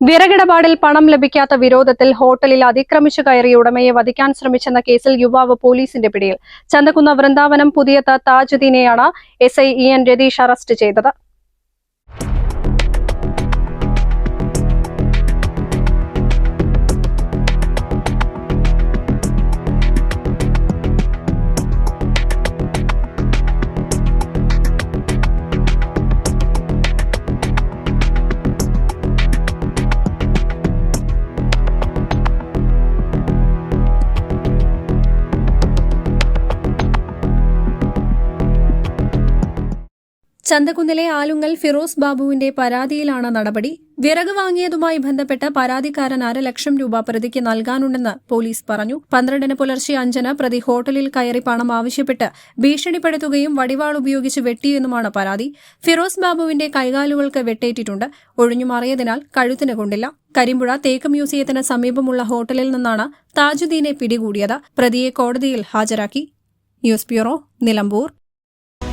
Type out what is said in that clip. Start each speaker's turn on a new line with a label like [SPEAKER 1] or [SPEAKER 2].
[SPEAKER 1] വിറകിടപാടിൽ പണം ലഭിക്കാത്ത വിരോധത്തിൽ ഹോട്ടലിൽ അതിക്രമിച്ചു കയറി ഉടമയെ വധിക്കാൻ ശ്രമിച്ചെന്ന കേസിൽ യുവാവ് പോലീസിന്റെ പിടിയിൽ. ചന്തക്കുന്ന Vrindavanam Puthiyath താജുദ്ദീനെയാണ് S I E N Ratheesh arrest ചെയ്തത്. ചന്തകുന്നിലെ ആലുങ്ങൽ ഫിറോസ് ബാബുവിന്റെ പരാതിയിലാണ് നടപടി. വിറക് വാങ്ങിയതുമായി ബന്ധപ്പെട്ട് പരാതിക്കാരൻ ലക്ഷം രൂപ പ്രതിക്ക് നൽകാനുണ്ടെന്ന് പോലീസ് പറഞ്ഞു. പന്ത്രണ്ടിന് പുലർച്ചെ അഞ്ചിന് പ്രതി ഹോട്ടലിൽ കയറി പണം ആവശ്യപ്പെട്ട് ഭീഷണിപ്പെടുത്തുകയും വടിവാൾ ഉപയോഗിച്ച് വെട്ടിയെന്നുമാണ് പരാതി. ഫിറോസ് ബാബുവിന്റെ കൈകാലുകൾക്ക് വെട്ടേറ്റിട്ടുണ്ട്. ഒഴിഞ്ഞുമാറിയതിനാൽ കഴുത്തിന് കൊണ്ടില്ല. കരിമ്പുഴ തേക്ക് മ്യൂസിയത്തിന് സമീപമുള്ള ഹോട്ടലിൽ നിന്നാണ് താജുദ്ദീനെ പിടികൂടിയത്. പ്രതിയെ കോടതിയിൽ ഹാജരാക്കി. News bureau Nilambur.